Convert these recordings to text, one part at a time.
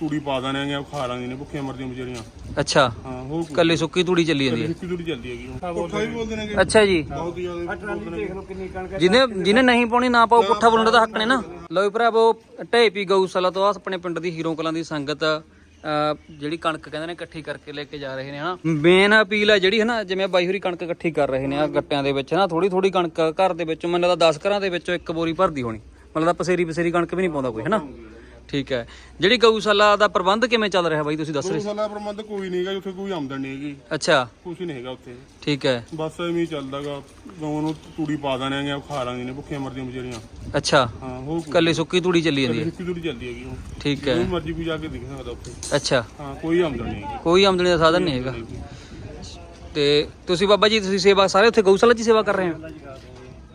ਤੂੜੀ ਪਾ ਦਾਂਗੇ ਆ ਖਾ ਲਾਂਗੇ ਨੇ ਭੁੱਖੀਆਂ ਮਰਦੀਆਂ ਵਿਚਾਰੀਆਂ। ਅੱਛਾ। ਹਾਂ ਹੋਰ ਕੱਲੀ ਸੁੱਕੀ ਤੂੜੀ ਚੱਲੀ ਜਾਂਦੀ ਹੈ। ਕਿੱਕੀ ਤੂੜੀ ਚੱਲਦੀ ਹੈਗੀ। ਪੁੱਠਾ ਵੀ ਬੋਲਦੇ ਨੇਗੇ। ਅੱਛਾ ਜੀ। ਬਹੁਤ ਹੀ ਜ਼ਿਆਦਾ ਬੋਲਦੇ ਨੇ ਜਿਹਨੇ ਜਿਹਨੇ ਨਹੀਂ ਪਾਉਣੀ ਨਾ ਪਾਓ ਪੁੱਠਾ ਬੋਲਣ ਦਾ ਹੱਕ ਨੇ। ਨਾ ਲਓ ਜੀ ਭਰਾਵੋ ਢੇਪੀ ਗਊਸ਼ਾਲਾ ਤੋਂ ਆਹ ਆਪਣੇ ਪਿੰਡ ਦੀ ਹੀਰੋ ਕਲਾਂ ਦੀ ਸੰਗਤ ਅਹ, ਜਿਹੜੀ ਕਣਕ ਕਹਿੰਦੇ ਨੇ ਇਕੱਠੀ ਕਰਕੇ ਲੈ ਕੇ ਜਾ ਰਹੇ ਨੇ ਹਨਾ। ਮੇਨ ਅਪੀਲ ਹੈ ਜਿਹੜੀ ਹਨਾ ਜਿਵੇਂ ਬਾਈ ਹੋਰੀ ਕਣਕ ਇਕੱਠੀ ਕਰ ਰਹੇ ਨੇ ਆ ਗੱਟਿਆਂ ਦੇ ਵਿੱਚ ਹਨਾ ਥੋੜੀ ਥੋੜੀ ਕਣਕ ਘਰ ਦੇ ਵਿੱਚ ਮੈਨੂੰ ਲੱਗਦਾ 10 ਘਰਾਂ ਦੇ ਵਿੱਚੋਂ ਇੱਕ ਬੋਰੀ ਭਰਦੀ ਹੋਣੀ। ਮਤਲਬ ਤਾਂ ਪਸੇਰੀ ਪਸੇਰੀ ਕਣਕ ਵੀ ਨਹੀਂ ਪਾਉਂਦਾ ਕੋਈ ਹਨਾ। ਠੀਕ ਹੈ। ਜਿਹੜੀ ਗਊਸ਼ਾਲਾ ਦਾ ਪ੍ਰਬੰਧ ਕਿਵੇਂ ਚੱਲ ਰਿਹਾ ਬਾਈ ਤੁਸੀਂ ਦੱਸ ਰਹੇ ਸੀ? ਗਊਸ਼ਾਲਾ ਪ੍ਰਬੰਧ ਕੋਈ ਨਹੀਂਗਾ ਉੱਥੇ ਕੋਈ ਆਮਦਨ ਨਹੀਂ ਹੈਗੀ। ਅੱਛਾ। ਕੁਝ ਨਹੀਂ ਹੈਗਾ ਉੱਥੇ। ਠੀਕ ਹੈ। ਬਸ ਐਵੇਂ ਹੀ ਚੱਲਦਾਗਾ। ਗਾਉਂ ਨੂੰ ਤੂੜੀ ਪਾ ਦਾਂਗੇ ਆ ਖਾ ਲਾਂਗੇ ਨੇ ਭੁੱਖੀਆਂ ਮਰਦੀਆਂ ਵਿਚਾਰੀਆਂ। ਅੱਛਾ। ਹਾਂ ਹੋਰ ਕੱਲੀ ਸੁੱਕੀ ਤੂੜੀ ਚੱਲੀ ਜਾਂਦੀ ਹੈ। ਕਿੱਕੀ ਤੂੜੀ ਚੱਲਦੀ ਹੈਗੀ ਹੁਣ। ਠੀਕ ਹੈ। ਜੋ ਮਰਜ਼ੀ ਕੋਈ ਜਾ ਕੇ ਦੇਖ ਸਕਦਾ ਉੱਥੇ। ਅੱਛਾ। ਹਾਂ ਕੋਈ ਆਮਦਨ ਨਹੀਂ ਹੈਗੀ। ਕੋਈ ਆਮਦਨੀ ਦਾ ਸਾਧਨ ਨਹੀਂ ਹੈਗਾ। ਤੇ ਤੁਸੀਂ ਬਾਬਾ ਜੀ ਤੁਸੀਂ ਸੇਵਾ ਸਾਰੇ ਉੱਥੇ ਗਊਸ਼ਾਲਾ 'ਚ ਹੀ ਸੇਵਾ ਕਰ ਰਹੇ ਹੋ?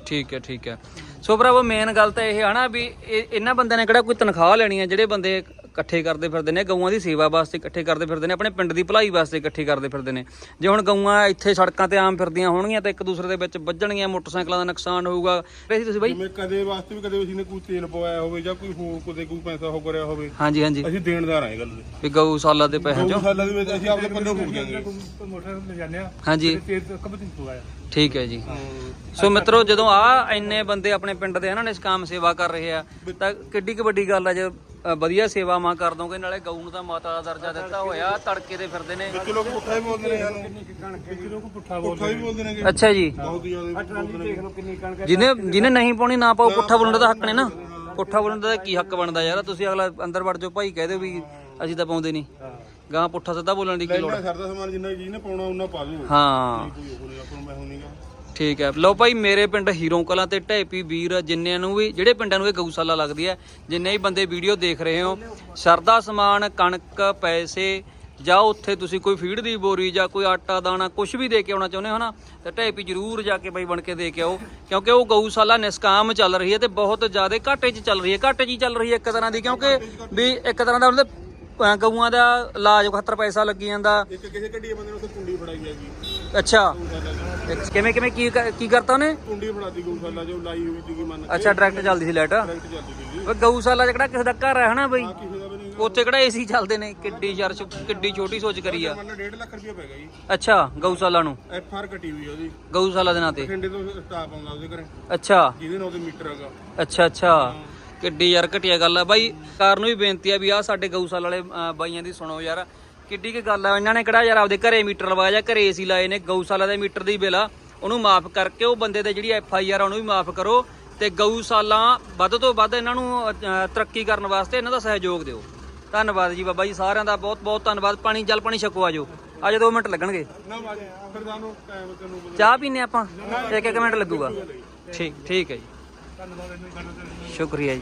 ਠੀਕ ਹੈ ਠੀਕ ਹੈ। ਸੋ ਭਰਾਵੋ ਮੇਨ ਗੱਲ ਤਾਂ ਇਹ ਹੈ ਨਾ ਵੀ ਇਹ- ਇਹਨਾਂ ਬੰਦਿਆਂ ਨੇ ਕਿਹੜਾ ਕੋਈ ਤਨਖਾਹ ਲੈਣੀ ਹੈ ਜਿਹੜੇ ਬੰਦੇ ਇਕੱਠੇ ਕਰਦੇ ਫਿਰਦੇ ਨੇ ਗਊਆਂ ਦੀ ਸੇਵਾ ਵਾਸਤੇ ਇਕੱਠੇ ਕਰਦੇ ਫਿਰਦੇ ਨੇ ਆਪਣੇ ਪਿੰਡ ਦੀ ਭਲਾਈ ਵਾਸਤੇ ਇਕੱਠੇ ਕਰਦੇ ਫਿਰਦੇ ਨੇ। ਜੇ ਹੁਣ ਗਊਆਂ ਇੱਥੇ ਸੜਕਾਂ ਤੇ ਆਮ ਫਿਰਦੀਆਂ ਹੋਣਗੀਆਂ ਤਾਂ ਇੱਕ ਦੂਸਰੇ ਦੇ ਵਿੱਚ ਵੱਜਣਗੀਆਂ ਮੋਟਰਸਾਈਕਲਾਂ ਦਾ ਨੁਕਸਾਨ ਹੋਊਗਾ। ਇਹ ਸੀ ਤੁਸੀਂ ਬਾਈ ਜਿਵੇਂ ਕਦੇ ਵਾਸਤੇ ਵੀ ਕਦੇ ਅਸੀਂ ਨੇ ਕੋਈ ਤੇਲ ਪਵਾਇਆ ਹੋਵੇ ਜਾਂ ਕੋਈ ਹੋਰ ਕਦੇ ਕੋਈ ਪੈਸਾ ਹੋ ਕਰਿਆ ਹੋਵੇ ਹਾਂਜੀ ਹਾਂਜੀ। ਅਸੀਂ ਦੇਣਦਾਰ ਆਏ ਗੱਲ ਦੇ। ਵੀ ਗਊਸ਼ਾਲਾ ਦੇ ਪੈਸਿਆਂ ਚੋਂ। ਗਊਸ਼ਾਲਾ ਦੇ ਵਿੱਚ ਅਸੀਂ ਆਪਦੇ ਪੱਲੇ ਫੂਕ ਦਿਆਂਗੇ ਮੋਟਰ ਲੈ ਜਾਂਦੇ ਆ ਹਾਂਜੀ ਤੇਲ ਕਬਤੀ ਪਵਾਇਆ ਠੀਕ ਹੈ ਜੀ। ਸੋ ਮਿੱਤਰੋ ਜਦੋਂ ਆ ਇੰਨੇ ਬੰਦੇ ਆਪਣੇ ਪਿੰਡ ਦੇ ਇਹਨਾਂ ਨੇ ਇਸ ਕੰਮ ਸੇਵਾ ਕਰ ਰਹੇ ਆ ਤਾਂ ਕਿੱਡੀ ਕੁ ਵੱਡੀ ਗੱਲ ਆ ਜੇ ਅ, ਵਧੀਆ ਸੇਵਾ ਮਾਂ ਕਰ ਦੋਗੇ ਨਾਲੇ ਗਊ ਨੂੰ ਤਾਂ ਮਾਤਾ ਦਾ ਦਰਜਾ ਦਿੱਤਾ ਹੋਇਆ ਤੜਕੇ ਦੇ ਫਿਰਦੇ ਨੇ। ਵਿੱਚ ਲੋਕ ਪੁੱਠਾ ਵੀ ਬੋਲਦੇ ਨੇ ਸਾਨੂੰ ਵਿੱਚ ਲੋਕ ਪੁੱਠਾ ਪੁੱਠਾ ਬੋਲਦੇ ਅੱਛਾ ਜੀ। ਬਹੁਤ ਹੀ ਜ਼ਿਆਦਾ ਬੋਲਦੇ ਨੇ। ਦੇਖ ਲਓ ਕਿੰਨੀ ਕਣਕ ਜਿਹਨੇ ਜਿਹਨੇ ਨਹੀਂ ਪਾਉਣੀ ਨਾ ਪਾਓ। ਪੁੱਠਾ ਬੋਲਣ ਦਾ ਹੱਕ ਨੇ ਨਾ। ਪੁੱਠਾ ਬੋਲਣ ਦਾ ਕੀ ਹੱਕ ਬਣਦਾ ਯਾਰ? ਤੁਸੀਂ ਅਗਲਾ ਅੰਦਰ ਵੜ ਜਾਓ ਭਾਈ ਕਹਿ ਦਿਓ ਵੀ ਅਸੀਂ ਤਾਂ ਪਾਉਂਦੇ ਨਹੀਂ। ਗਾਂ ਪੁੱਠਾ ਸਿੱਧਾ ਬੋਲਣ ਦੀ ਕੀ ਲੋੜ ਲੈਣਾ ਸਰਦਾ ਸਮਾਨ ਜਿੰਨਾ ਜੀ ਨੇ ਪਾਉਣਾ ਉਹਨਾਂ ਪਾ ਦਿਓ। ਹਾਂ। ਕੋਈ ਨਹੀਂ ਆਪਾਂ ਨੂੰ ਮੈਂ ਹੁਣੀਗਾ ਠੀਕ ਹੈ। ਲਓ ਭਾਈ, ਮੇਰੇ ਪਿੰਡ ਹੀਰੋਂ ਕਲਾਂ ਤੇ ਢੇਪੀ ਵੀਰ ਜਿੰਨਿਆਂ ਨੂੰ ਵੀ, ਜਿਹੜੇ ਪਿੰਡਾਂ ਨੂੰ ਇਹ ਗਊਸ਼ਾਲਾ ਲੱਗਦੀ ਹੈ, ਜਿੰਨੇ ਵੀ ਬੰਦੇ ਵੀਡੀਓ ਦੇਖ ਰਹੇ ਹੋ, ਸਰਦਾ ਸਮਾਨ, ਕਣਕ, ਪੈਸੇ, ਜਾਂ ਉੱਥੇ ਤੁਸੀਂ ਕੋਈ ਫੀਡ ਦੀ ਬੋਰੀ, ਜਾਂ ਕੋਈ ਆਟਾ, ਦਾਣਾ ਕੁਝ ਵੀ ਦੇ ਕੇ ਆਉਣਾ ਚਾਹੁੰਦੇ ਹੋ ਨਾ, ਤਾਂ ਢੇਪੀ ਜ਼ਰੂਰ ਜਾ ਕੇ ਬਾਈ ਬਣ ਕੇ ਦੇ ਕੇ ਆਓ, ਕਿਉਂਕਿ ਉਹ ਗਊਸ਼ਾਲਾ ਨਿਸਕਾਮ ਚੱਲ ਰਹੀ ਹੈ ਤੇ ਬਹੁਤ ਜ਼ਿਆਦਾ ਘਾਟੇ 'ਚ ਚੱਲ ਰਹੀ ਹੈ। ਘਾਟੇ 'ਚ ਹੀ ਚੱਲ ਰਹੀ ਹੈ ਇੱਕ ਤਰ੍ਹਾਂ ਦੀ, ਕਿਉਂਕਿ ਵੀ ਇੱਕ ਤਰ੍ਹਾਂ ਦਾ ਉਹਨਾਂ ਦੇ ਅਹ ਗਊਆਂ ਦਾ ਇਲਾਜ ਖਾਤਰ ਪੈਸਾ ਲੱਗੀ ਜਾਂਦਾ। ਇੱਕ ਕਿਸੇ ਗੱਡੀ ਬੰਦੇ ਨੂੰ ਉੱਥੇ ਕੁੰਡੀ ਫੜਾਈ ਹੈਗੀ। ਅੱਛਾ। ਤੇ ਕਿਵੇਂ ਕਿਵੇਂ ਕੀ ਕੀ ਕਰਤਾ ਉਹਨੇ? ਕੁੰਡੀ ਫੜਾਤੀ ਗਊਸ਼ਾਲਾ ਜੋ ਲਾਈ ਹੋਈ ਸੀਗੀ ਮੰਨ ਕੇ ਅੱਛਾ ਡਾਇਰੈਕਟ ਚੱਲਦੀ ਸੀ ਲਾਈਟ। ਡਾਇਰੈਕਟ ਚੱਲਦੀ ਸੀਗੀ ਵੇ ਗਊਸ਼ਾਲਾ ਚ ਕਿਹੜਾ ਕਿਸੇ ਦਾ ਘਰ ਹੈ ਹਨਾ ਬਈ? ਕਿਸੇ ਦਾ ਵੀ ਨਹੀਂ। ਉੱਥੇ ਕਿਹੜਾ ਏਸੀ ਚੱਲਦੇ ਨੇ ਕਿੱਡੀ ਯਾਰ ਛ- ਕਿੱਡੀ ਛੋਟੀ ਸੋਚ ਕਰੀ ਆ। ਮੰਨ 1.5 ਲੱਖ ਰੁਪਏ ਪੈ ਗਿਆ ਜੀ। ਅੱਛਾ ਗਊਸ਼ਾਲਾ ਨੂੰ। ਐਫ ਆਰ ਕੱਟੀ ਹੋਈ ਆ ਉਹਦੀ। ਗਊਸ਼ਾਲਾ ਦੇ ਨਾਂ ਤੇ। ਬਠਿੰਡੇ ਤੋਂ ਸਟਾਫ ਆਉਂਦਾ ਉਹਦੇ ਘਰੇ। ਅੱਛਾ। ਜਿਹਦੇ ਨਾਲ ਉਹਦੇ ਮੀਟਰ ਹੈਗਾ। ਅੱਛਾ ਅੱਛਾ। ਕਿੱਡੀ ਯਾਰ ਘਟਿਆ ਗੱਲ ਆ। ਬਾਈ ਕਾਰ ਨੂੰ ਵੀ ਬੇਨਤੀ ਆ ਵੀ ਆ ਸਾਡੇ ਗਊਸ਼ਾਲਾ ਵਾਲੇ ਬਾਈਆਂ ਦੀ ਸੁਣੋ ਯਾਰ। ਕਿੱਡੀ ਕੀ ਗੱਲ ਆ। ਇਹਨਾਂ ਨੇ ਕਿਹੜਾ ਯਾਰ ਆਪਦੇ ਘਰੇ ਮੀਟਰ ਲਵਾਇਆ ਜਾਂ ਘਰੇ ਏਸੀ ਲਾਏ ਨੇ ਗਊਸ਼ਾਲਾ ਦੇ ਮੀਟਰ ਦੀ ਬਿੱਲ। ਆ ਉਹਨੂੰ ਮਾਫ ਕਰਕੇ ਉਹ ਬੰਦੇ ਦੇ ਜਿਹੜੀ ਐਫ ਆਈ ਆਰ ਉਹਨੂੰ ਵੀ ਮਾਫ ਕਰੋ। ਤੇ ਗਊਸ਼ਾਲਾ ਵੱਧ ਤੋਂ ਵੱਧ ਇਹਨਾਂ ਨੂੰ ਤਰੱਕੀ ਕਰਨ ਵਾਸਤੇ ਇਹਨਾਂ ਦਾ ਸਹਿਯੋਗ ਦਿਓ। ਧੰਨਵਾਦ ਜੀ ਬਾਬਾ ਜੀ ਸਾਰਿਆਂ ਦਾ। ਬਹੁਤ ਬਹੁਤ ਧੰਨਵਾਦ। ਪਾਣੀ ਜਲ ਪਾਣੀ ਛਕੋ ਆਜੋ ਆਜੋ 2 ਮਿੰਟ ਲੱਗਣਗੇ। ਚਾਹ ਪੀਨੇ ਆਪਾਂ? ਇੱਕ ਇੱਕ ਮਿੰਟ ਲੱਗੂਗਾ। ਠੀਕ ਠੀਕ ਹੈ ਜੀ। ਸ਼ੁਕਰੀਆ ਜੀ।